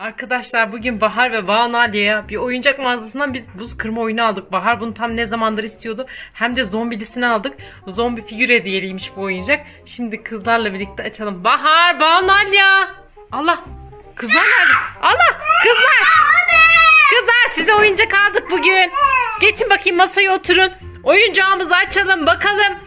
Arkadaşlar bugün Bahar ve Banu Aliye'ye bir oyuncak mağazasından biz buz kırma oyunu aldık. Bahar bunu tam ne zamandır istiyordu. Hem de zombilisini aldık. Zombi figür hediyeliymiş bu oyuncak. Şimdi kızlarla birlikte açalım. Bahar, Banu Aliye. Allah. Kızlar nerede? Allah. Kızlar. Kızlar size oyuncak aldık bugün. Geçin bakayım masaya oturun. Oyuncağımızı açalım bakalım.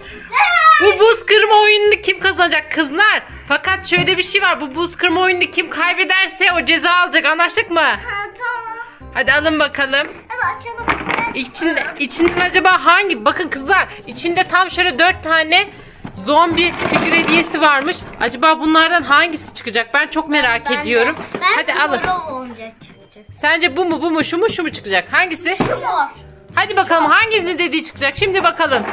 Bu buz kırma oyununu kim kazanacak kızlar? Fakat şöyle bir şey var. Bu buz kırma oyununu kim kaybederse o ceza alacak. Anlaştık mı? Ha, tamam. Hadi alın bakalım. Hadi açalım. İçinde, içinden acaba hangi? Bakın kızlar içinde tam şöyle dört tane zombi figür hediyesi varmış. Acaba bunlardan hangisi çıkacak? Ben çok merak Ben de- ediyorum. Ben Hadi alın. oyuncak çıkacak. Sence bu mu bu mu şu mu şu mu çıkacak? Hangisi? Şu mor. Hadi bakalım hangisinin dediği çıkacak. Şimdi bakalım.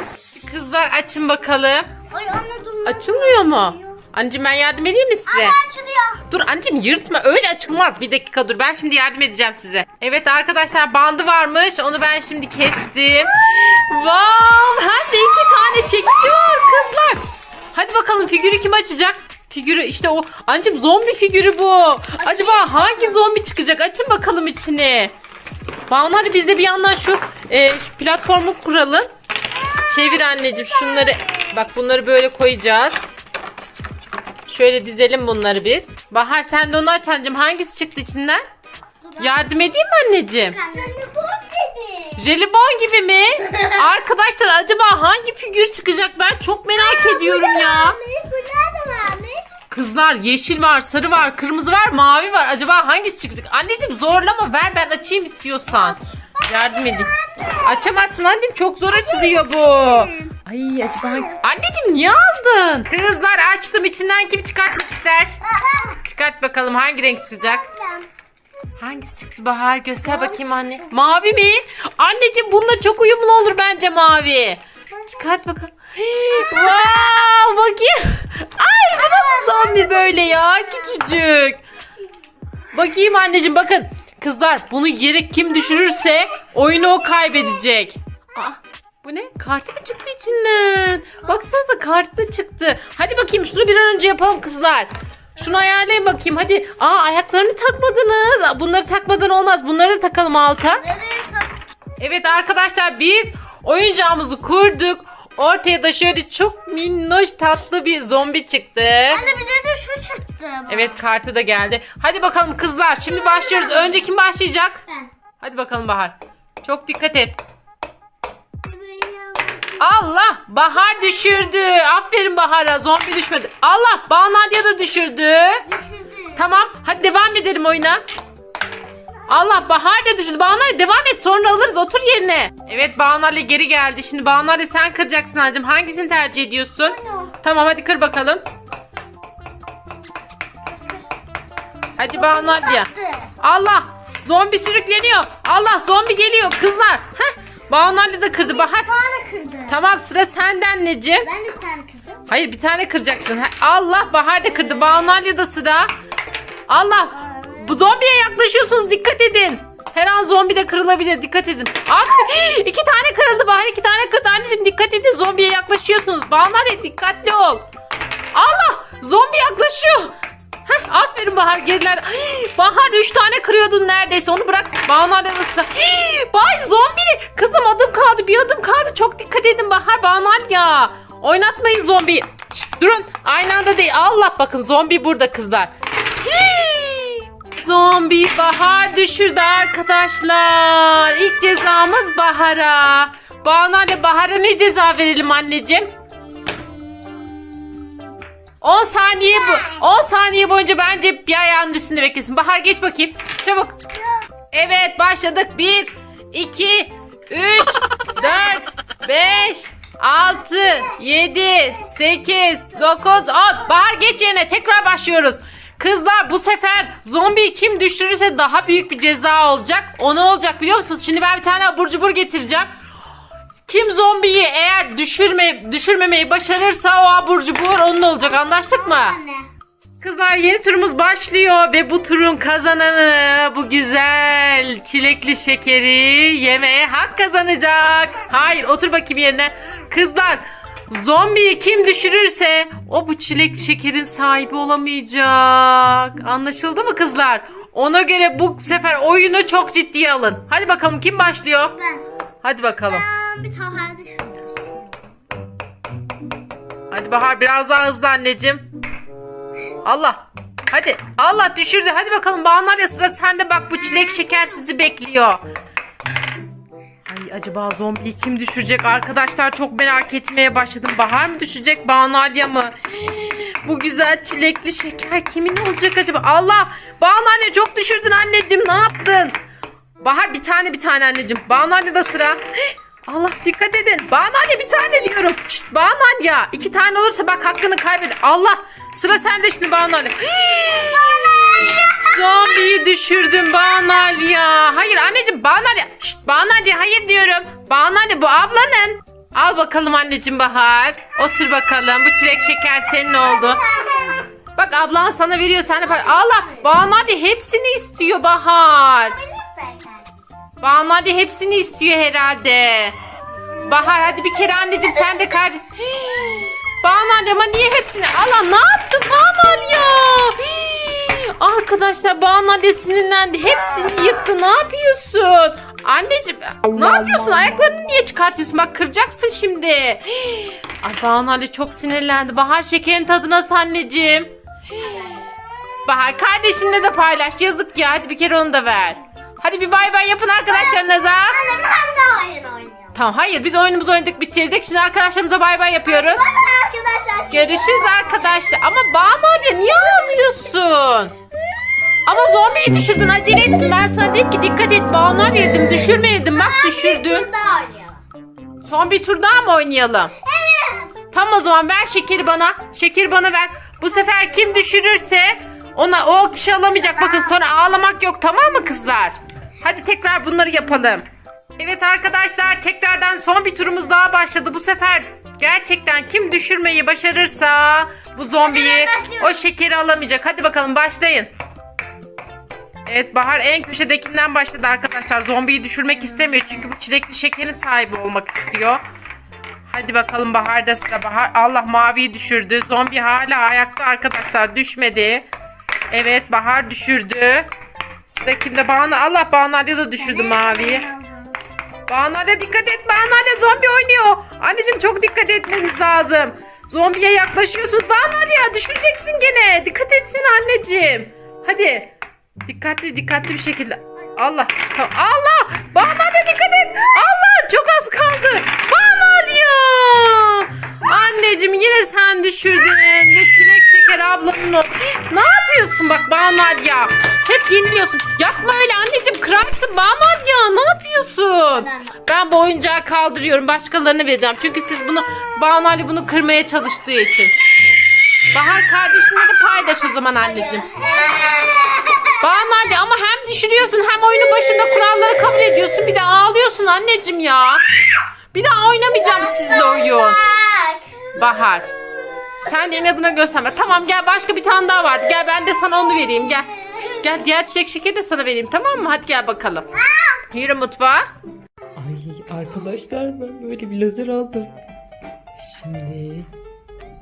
Kızlar açın bakalım. Ay anne dur. Açılmıyor mu? Anneciğim ben yardım edeyim mi size? Anne açılıyor. Dur anneciğim yırtma öyle açılmaz. Bir dakika dur ben şimdi yardım edeceğim size. Evet arkadaşlar bandı varmış onu ben şimdi kestim. Wow hem de iki tane çekici var kızlar. Hadi bakalım figürü kim açacak? Figürü işte o. Anneciğim zombi figürü bu. Acaba hangi zombi çıkacak? Açın bakalım içini. Banu hadi biz de bir yandan şu, e, şu platformu kuralım. Çevir anneciğim şunları. Bak bunları böyle koyacağız. Şöyle dizelim bunları biz. Bahar sen de onu aç anneciğim. Hangisi çıktı içinden? Yardım edeyim mi anneciğim? Jelibon gibi mi? Arkadaşlar acaba hangi figür çıkacak? Ben çok merak ediyorum ya. Bu nerede varmış? Kızlar yeşil var, sarı var, kırmızı var, mavi var. Acaba hangisi çıkacak? Anneciğim zorlama ver ben açayım istiyorsan. Yardım edeyim. Açamazsın anneciğim çok zor açılıyor bu. Ay acaba hangi... Anneciğim niye aldın? Kızlar açtım içinden kim çıkartmak ister? Çıkart bakalım hangi renk çıkacak? Hangisi çıktı Bahar? Göster bakayım anne. Mavi mi? Anneciğim bununla çok uyumlu olur bence mavi. Çıkart bakalım. Wow bakayım. Ay bu nasıl zombi böyle ya küçücük. Bakayım anneciğim bakın. Kızlar bunu yere kim düşürürse oyunu o kaybedecek. Aa, bu ne? Kartı mı çıktı içinden? Baksanıza kartı da çıktı. Hadi bakayım şunu bir an önce yapalım kızlar. Şunu ayarlayın bakayım hadi. Aa ayaklarını takmadınız. Bunları takmadan olmaz. Bunları da takalım alta. Evet arkadaşlar biz oyuncağımızı kurduk. Ortaya da şöyle çok minnoş tatlı bir zombi çıktı. Anne bize de şu çıktı. bak. Evet kartı da geldi. Hadi bakalım kızlar şimdi başlıyoruz. Önce kim başlayacak? Ben. Hadi bakalım Bahar. Çok dikkat et. Allah Bahar düşürdü. Aferin Bahar'a zombi düşmedi. Allah Banadya da düşürdü. Düşürdü. Tamam hadi devam edelim oyuna. Allah Bahar da düşürdü. Banale devam et sonra alırız otur yerine. Evet Banale geri geldi. Şimdi Banale sen kıracaksın anneciğim. Hangisini tercih ediyorsun? Bunu. Tamam hadi kır bakalım. Hadi. Çıktı. Allah zombi sürükleniyor. Allah zombi geliyor kızlar. Heh. De kırdı Bahar. Bana kırdı. Tamam sıra sende anneciğim. Ben de bir tane kıracağım. Hayır bir tane kıracaksın. Allah Bahar da kırdı. Banalya da sıra. Allah bu zombiye yaklaşıyorsunuz dikkat edin. Her an zombi de kırılabilir dikkat edin. Abi iki tane kırıldı Bahar iki tane kırdı. Anneciğim dikkat edin zombiye yaklaşıyorsunuz. Banalya dikkatli ol. Allah zombi yaklaşıyor. Heh, aferin Bahar geriler. Bahar 3 tane kırıyordun neredeyse onu bırak. Da sıra. Bay zombi. Kızım adım kaldı bir adım kaldı. Çok dikkat edin Bahar Banalya. Oynatmayın zombiyi. Şşt, durun. Aynı anda değil. Allah bakın zombi burada kızlar. Hii! Zombi Bahar düşürdü arkadaşlar. İlk cezamız Bahar'a. Banalya Bahar'a ne ceza verelim anneciğim? 10 saniye bu. 10 saniye boyunca bence bir ayağının üstünde beklesin. Bahar geç bakayım. Çabuk. Evet başladık. 1 2 3 4 5 6 7 8 9 10 Bahar geç yerine tekrar başlıyoruz. Kızlar bu sefer zombiyi kim düşürürse daha büyük bir ceza olacak. O ne olacak biliyor musunuz? Şimdi ben bir tane abur cubur getireceğim. Kim zombiyi eğer düşürme, düşürmemeyi başarırsa o abur cubur onun olacak anlaştık mı? Anne. Kızlar yeni turumuz başlıyor ve bu turun kazananı bu güzel çilekli şekeri yemeye hak kazanacak. Hayır otur bakayım yerine. Kızlar zombiyi kim düşürürse o bu çilekli şekerin sahibi olamayacak. Anlaşıldı mı kızlar? Ona göre bu sefer oyunu çok ciddiye alın. Hadi bakalım kim başlıyor? Ben. Hadi bakalım. Ben bir tane. Hadi Bahar biraz daha hızlı anneciğim. Allah. Hadi. Allah düşürdü. Hadi bakalım Banu ya sıra sende bak bu çilek şeker sizi bekliyor. Acaba zombiyi kim düşürecek arkadaşlar çok merak etmeye başladım. Bahar mı düşecek Banu Alya mı? Bu güzel çilekli şeker kimin olacak acaba? Allah! Banu Alya çok düşürdün anneciğim ne yaptın? Bahar bir tane bir tane anneciğim. Banu Alya'da sıra. Allah dikkat edin. Banu Alya bir tane diyorum. Şşt Banu Alya. iki tane olursa bak hakkını kaybeder. Allah sıra sende şimdi Banu Alya. Zombiyi düşürdün Banu Alya. Hayır anneciğim Banu Alya. Şşt Banu Alya hayır diyorum. Banu Alya bu ablanın. Al bakalım anneciğim Bahar. Otur bakalım. Bu çilek şeker senin oldu. Bak ablan sana veriyor. Sen de Allah Banu Alya hepsini istiyor Bahar. Banu hadi hepsini istiyor herhalde. Bahar hadi bir kere anneciğim sen de kar. Banu anne ama niye hepsini? Allah ne yaptın Banu ya? Arkadaşlar Banu anne sinirlendi. Hepsini yıktı. Ne yapıyorsun? Anneciğim ne yapıyorsun? Ayaklarını niye çıkartıyorsun? Bak kıracaksın şimdi. Ay Banu anne çok sinirlendi. Bahar şekerin tadı nasıl anneciğim? Bahar kardeşinle de paylaş. Yazık ya. Hadi bir kere onu da ver. Hadi bir bay bay yapın arkadaşlarınıza. Anne. Tamam hayır biz oyunumuzu oynadık bitirdik. Şimdi arkadaşlarımıza bay bay yapıyoruz. Bye arkadaşlar. Görüşürüz arkadaşlar. Ama Banu Alya niye ağlıyorsun? Ama zombiyi düşürdün acele ettin. Ben sana dedim ki dikkat et Banu Alya dedim. Düşürme dedim. Bak düşürdün. Son bir tur daha mı oynayalım? Evet. Tamam o zaman ver şekeri bana. Şekeri bana ver. Bu sefer kim düşürürse ona o kişi alamayacak. Bakın sonra ağlamak yok tamam mı kızlar? Hadi tekrar bunları yapalım. Evet arkadaşlar tekrardan son bir turumuz daha başladı. Bu sefer gerçekten kim düşürmeyi başarırsa bu zombiyi o şekeri alamayacak. Hadi bakalım başlayın. Evet Bahar en köşedekinden başladı arkadaşlar. Zombiyi düşürmek istemiyor çünkü bu çilekli şekerin sahibi olmak istiyor. Hadi bakalım Bahar'da sıra. Bahar Allah maviyi düşürdü. Zombi hala ayakta arkadaşlar düşmedi. Evet Bahar düşürdü. Sıra kimde? Banu. Allah Banu Ali da düşürdü maviyi. Banu Ali dikkat et. Banu Ali zombi oynuyor. Anneciğim çok dikkat etmeniz lazım. Zombiye yaklaşıyorsunuz. Banu Ali ya düşüreceksin gene. Dikkat etsin anneciğim. Hadi. Dikkatli dikkatli bir şekilde. Allah. Allah. Banu Ali dikkat et. Allah çok az kaldı. Banu Ali ya. Anneciğim yine sen düşürdün. Ve çilek şeker ablanın o. Ne yapıyorsun bak Banu Ali ya. Hep yeniliyorsun. Yapma öyle anneciğim kırarsın Banu Ali ya. Ne yapıyorsun? Ben bu oyuncağı kaldırıyorum. Başkalarına vereceğim. Çünkü siz bunu Banu Ali bunu kırmaya çalıştığı için. Bahar kardeşinle de paylaş o zaman anneciğim. Banu Ali ama hem düşürüyorsun hem oyunun başında kuralları kabul ediyorsun. Bir de ağlıyorsun anneciğim ya. Bir daha oynamayacağım sizle oyun. Bahar. Sen de inadına gösterme. Tamam gel başka bir tane daha vardı. Gel ben de sana onu vereyim gel. Gel diğer çiçek şekeri de sana vereyim tamam mı? Hadi gel bakalım. Yürü mutfağa. Ay arkadaşlar ben böyle bir lazer aldım. Şimdi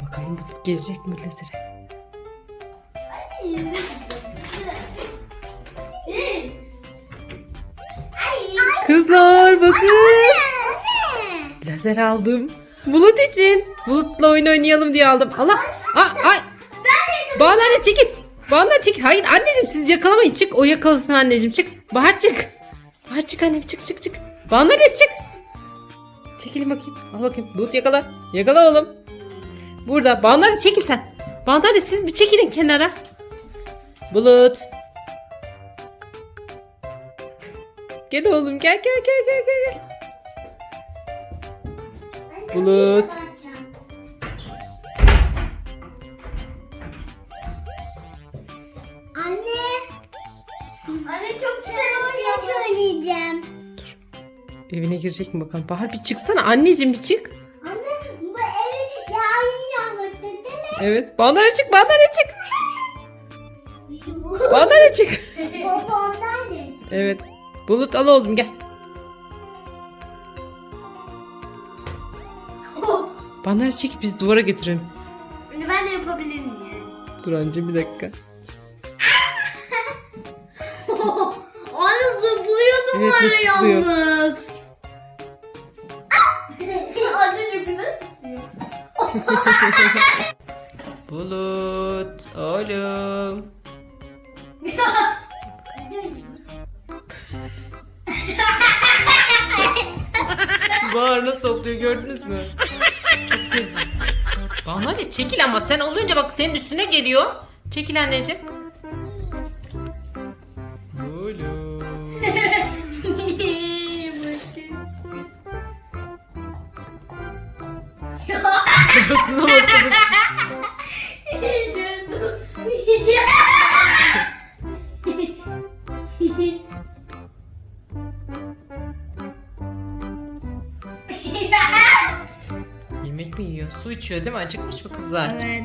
bakalım bu gelecek mi lazere? Kızlar bakın. Lazer aldım. Bulut için. Bulutla oyun oynayalım diye aldım. Allah. Ah, ay. Bana anne çekil. Bana çekil. Hayır anneciğim siz yakalamayın. Çık o yakalasın anneciğim çık. Bahar çık. Bahar çık annem çık çık çık. Bana anne çık. Çekilin bakayım. Al bakayım. Bulut yakala. Yakala oğlum. Burada. Bana anne çekil sen. Bana anne siz bir çekilin kenara. Bulut. Gel oğlum gel gel gel gel gel. Bulut. Anne. Anne çok güzel bir şey söyleyeceğim. Evine girecek mi bakalım? Bahar bir çıksana anneciğim bir çık. Anne bu evi yağın yağmurdu değil mi? Evet. Bandara çık bandara çık. Bandara çık. Babamdan ne? Evet. Bulut al oğlum gel. Bandara çek biz duvara götürelim. Bunu ben de yapabilir miyim? Dur anca bir dakika. Evet, var hırsızlıyor. yalnız. Az önce güzel. Bulut oğlum. Bahar nasıl hopluyor gördünüz mü? Çok sevdim. Çekil ama sen olunca bak senin üstüne geliyor. Çekil anneciğim. Yemek mi yiyor? Su içiyor değil mi? Acıkmış mı kızlar? evet.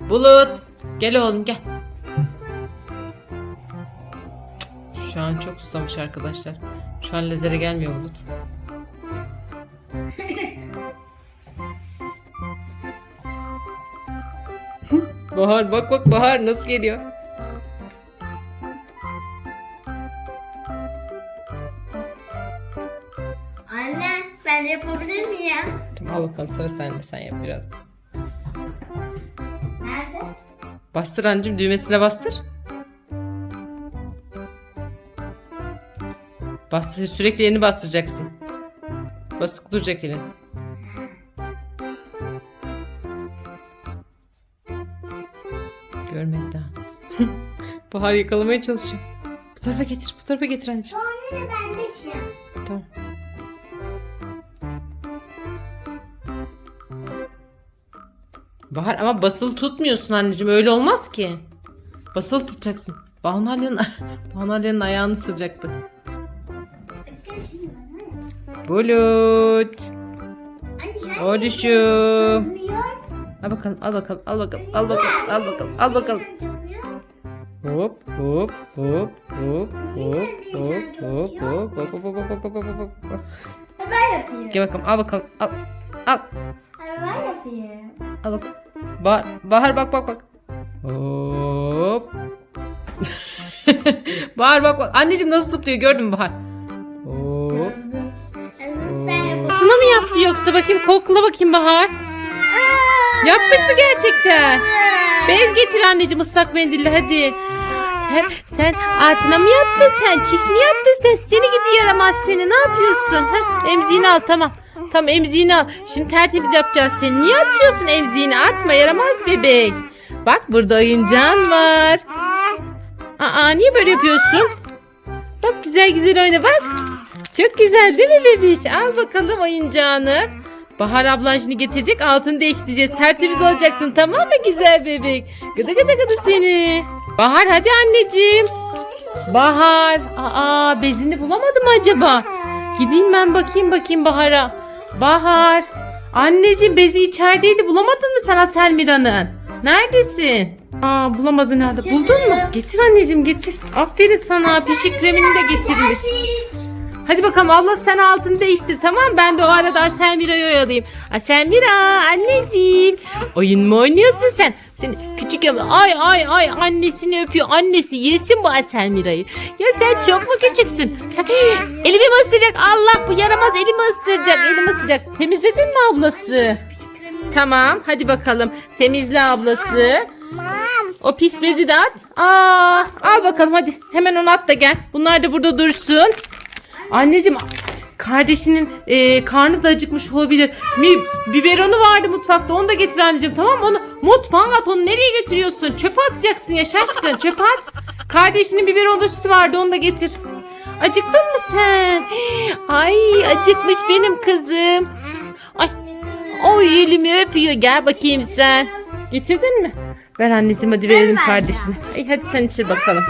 Bulut. Gel oğlum gel. Şu an çok susamış arkadaşlar. Şu an lezere gelmiyor Bulut. Bahar bak bak Bahar nasıl geliyor? Sıra sende sen yap biraz. Nerede? Bastır anneciğim düğmesine bastır. Bastır sürekli elini bastıracaksın. Basık duracak elin. Görmedi daha. Bahar yakalamaya çalışıyor. Bu tarafa getir, bu tarafa getir anneciğim. Da ben de Bahar ama basılı tutmuyorsun anneciğim. Öyle olmaz ki. Basılı tutacaksın. Banu Alya'nın Banu Alya'nın ayağını ısıracaktı. Bulut. Yapıyor. Al bakalım, al bakalım, al bakalım, al bakalım, al bakalım, al bakalım. Hop, hop, hop, hop, hop, hop, hop, hop, hop, hop, hop, hop, hop, hop, hop, hop. Ben yapayım. Gel bakalım, al bakalım, al, al, Ben yapayım. al bakalım. Bahar, Bahar bak bak bak. Hop. Bahar bak bak. Anneciğim nasıl zıplıyor gördün mü Bahar? Hop. Sana mı yaptı yoksa bakayım kokla bakayım Bahar. Yapmış mı gerçekten? Bez getir anneciğim ıslak mendille hadi. Sen, sen altına mı yaptın sen? Çiş mi yaptın sen? Seni gidi yaramaz seni. Ne yapıyorsun? Heh, emziğini al tamam. Tamam emziğini al. Şimdi tertemiz yapacağız seni. Niye atıyorsun emziğini? Atma yaramaz bebek. Bak burada oyuncağın var. Aa niye böyle yapıyorsun? Bak güzel güzel oyna bak. Çok güzel değil mi bebiş? Al bakalım oyuncağını. Bahar ablan şimdi getirecek altını değiştireceğiz. Tertemiz olacaksın tamam mı güzel bebek? Gıdı gıdı gıdı seni. Bahar hadi anneciğim. Bahar. Aa bezini bulamadı mı acaba? Gideyim ben bakayım bakayım Bahar'a. Bahar. Anneciğim bezi içerideydi bulamadın mı sana Selmira'nın? Neredesin? Aa bulamadın herhalde. Buldun mu? Getir anneciğim getir. Aferin sana. Pişik kremini de getirmiş. Hadi bakalım abla sen altını değiştir tamam? Ben de o arada Aselmira'yı oyalayayım. Aselmira anneciğim. Oyun mu oynuyorsun sen? Sen küçük ya ay ay ay annesini öpüyor. Annesi yesin bu Aselmira'yı. Ya sen çok mu küçüksün? Sen, elimi mi ısıracak? Allah bu yaramaz elimi ısıracak. Elimi ısıracak. Temizledin mi ablası? Tamam hadi bakalım. Temizle ablası. O pis bezi de at. Aa, al bakalım hadi. Hemen onu at da gel. Bunlar da burada dursun. Anneciğim kardeşinin e, karnı da acıkmış olabilir. Mi, biberonu vardı mutfakta onu da getir anneciğim tamam mı? Onu mutfağa at onu nereye götürüyorsun? Çöpe atacaksın ya şaşkın çöpe at. Kardeşinin biberonda sütü vardı onu da getir. Acıktın mı sen? Ay acıkmış benim kızım. Ay oy elimi öpüyor gel bakayım sen. Getirdin mi? Ver anneciğim hadi verelim kardeşine. Ay hadi sen içir bakalım.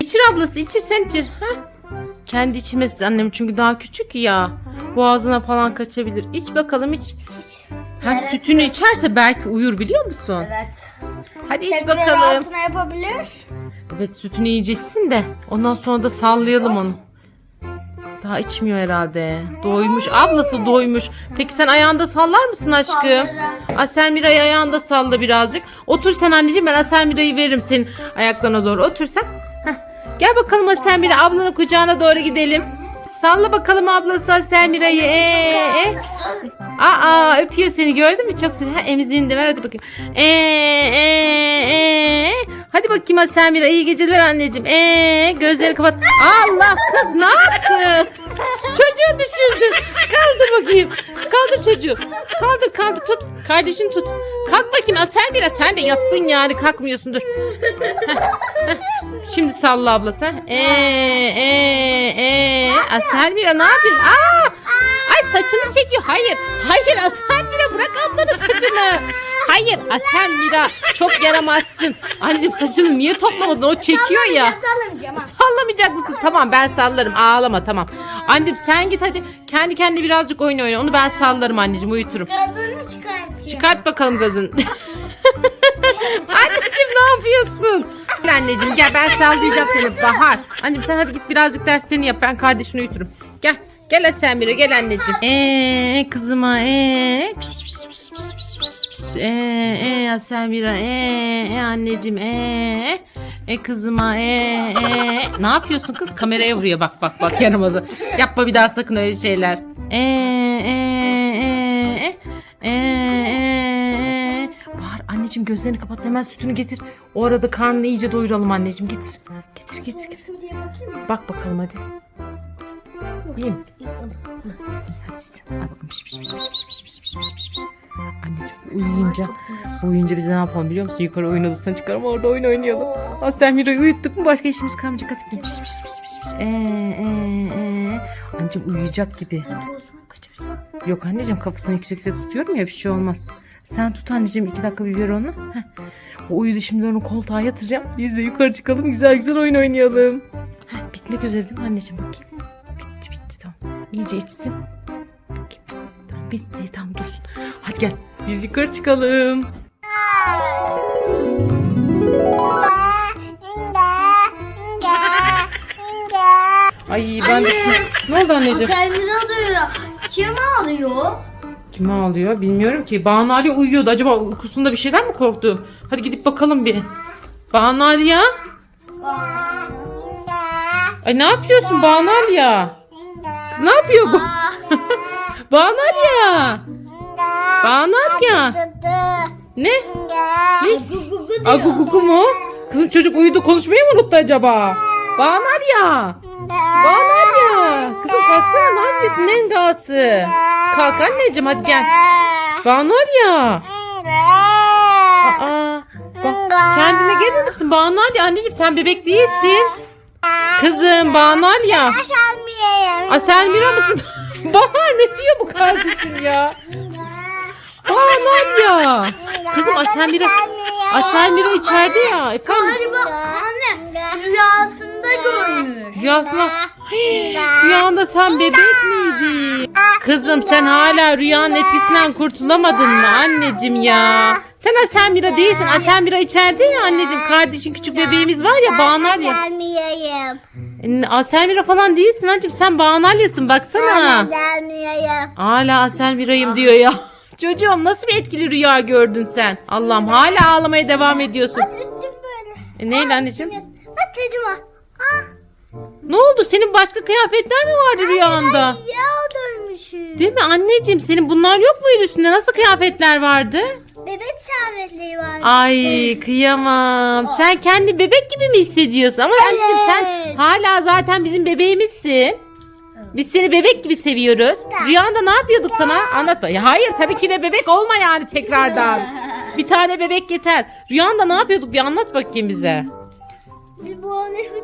İçir ablası içir sen içir. Ha? Kendi içmesin annem çünkü daha küçük ya. Boğazına falan kaçabilir. İç bakalım iç. Hem Evet. sütünü içerse belki uyur biliyor musun? Evet. Hadi iç Tekrar bakalım. altına yapabilir. Evet sütünü yiyeceksin de ondan sonra da sallayalım onu. Daha içmiyor herhalde. Doymuş. Ablası doymuş. Peki sen ayağında sallar mısın aşkım? Sallarım. Aselmira'yı ayağında salla birazcık. Otur sen anneciğim ben Aselmira'yı veririm senin ayaklarına doğru. Otur sen. Gel bakalım Aselmira ablanın kucağına doğru gidelim. Salla bakalım ablası Selmira'yı. Ee, ee. Aa öpüyor seni gördün mü? Çok seviyor. Ha, emziğini de ver hadi bakayım. Ee, ee, ee. Hadi bakayım Selmira iyi geceler anneciğim. Ee, gözleri kapat. Allah kız ne yaptı? Çocuğu düşürdü. Kaldır bakayım. Kaldır çocuğu. Kaldır kaldır tut. Kardeşini tut. Kalk bakayım Selmira sen de yattın yani kalkmıyorsun dur. Şimdi salla ablası. Ee, ee, ee. Aselmira ne yapıyorsun? Aa! Ay saçını çekiyor. Hayır. Hayır Aselmira bırak ablanın saçını. Hayır Aselmira çok yaramazsın. Anneciğim saçını niye toplamadın? O çekiyor ya. Sallamayacak mısın? Tamam ben sallarım. Ağlama tamam. Anneciğim sen git hadi. Kendi kendine birazcık oyun oyna. Onu ben sallarım anneciğim uyuturum. Gazını çıkartıyor. Çıkart bakalım gazını. Anneciğim ne yapıyorsun? Gel anneciğim gel ben sallayacağım seni Bahar. Anneciğim sen hadi git birazcık derslerini yap ben kardeşini uyuturum. Gel. Gel Asemira gel anneciğim. Eee kızıma eee. Piş piş piş piş piş Eee eee Asemira eee e, anneciğim eee. E kızıma eee eee. Ne yapıyorsun kız? Kameraya vuruyor bak bak bak yaramazı. Yapma bir daha sakın öyle şeyler. Eee eee eee. Eee. Bahar anneciğim gözlerini kapat hemen sütünü getir. O arada karnını iyice doyuralım anneciğim getir. Getir getir getir. Bak bakalım hadi. İyi, Hadi. Al bakalım. Anneciğim uyuyunca, uyuyunca biz ne yapalım biliyor musun? Yukarı oyun odasına çıkarım orada oyun oynayalım. Aslen Miro'yu uyuttuk mu başka işimiz kalmayacak. Hadi gidelim. Piş, piş, piş, piş, piş. Ee, ee, ee. Anneciğim uyuyacak gibi. Yok anneciğim kafasını yüksekte tutuyorum ya bir şey olmaz. Sen tut anneciğim iki dakika bir ver onu. Heh. O uyudu şimdi ben onu koltuğa yatıracağım. Biz de yukarı çıkalım güzel güzel oyun oynayalım. Heh, bitmek üzere değil mi anneciğim bakayım. Bitti bitti tamam. İyice içsin. Bakayım. Bitti tamam Hadi gel biz yukarı çıkalım. Ay ben de şu... Ne oldu anneciğim? Selmira duyuyor. Kim ağlıyor? Kim ağlıyor bilmiyorum ki. Banu Ali uyuyordu. Acaba uykusunda bir şeyden mi korktu? Hadi gidip bakalım bir. Banu Ali ya. Ay ne yapıyorsun Banu Ali ya? Kız ne yapıyor bu? Banu Ali ya. Banu Ali ya. Ne? Ne? Agugugu mu? Kızım çocuk uyudu konuşmayı mı unuttu acaba? Banu Ali ya. Banu Ali ya. Kızım kalksana ne yapıyorsun? Ne engası? Kalk anneciğim hadi gel. Banu Ali ya. Aa, bak, kendine gelir misin Banu Ali? Anneciğim sen bebek değilsin. Kızım Banu Ali ya. Aselmira mısın? Bahar ne diyor bu kardeşim ya? Banu Ali ya. Kızım Aselmira. Aselmira içeride ya. Efendim? Galiba anne rüyasında görmüş. Rüyasına... Hii, Rüyanda sen bebek miydin? Kızım sen hala rüyanın etkisinden kurtulamadın mı anneciğim ya? Sen Aselmira değilsin. Aselmira içeride ya anneciğim. Kardeşin küçük bebeğimiz var ya Banal ya. Gelmeyeyim. Aselmira falan değilsin anneciğim. Sen Banalya'sın baksana. Gelmeyeyim. Hala Aselmira'yım diyor ya. Çocuğum nasıl bir etkili rüya gördün sen? Allah'ım hala ağlamaya devam ediyorsun. Üstüm böyle. E, neyle anneciğim? Bak çocuğuma. Ah, Ne oldu? Senin başka kıyafetler mi vardı rüyanda? ya dönmüşüm. Değil mi anneciğim? Senin bunlar yok muydu üstünde? Nasıl kıyafetler vardı? Bebek servetliği var. Ay kıyamam. Sen kendi bebek gibi mi hissediyorsun? Ama anneciğim sen hala zaten bizim bebeğimizsin. Biz seni bebek gibi seviyoruz. Rüyanda ne yapıyorduk sana? Anlatma. Ya hayır tabii ki de bebek olma yani tekrardan. Bir tane bebek yeter. Rüyanda ne yapıyorduk? Bir anlat bakayım bize. Bir bu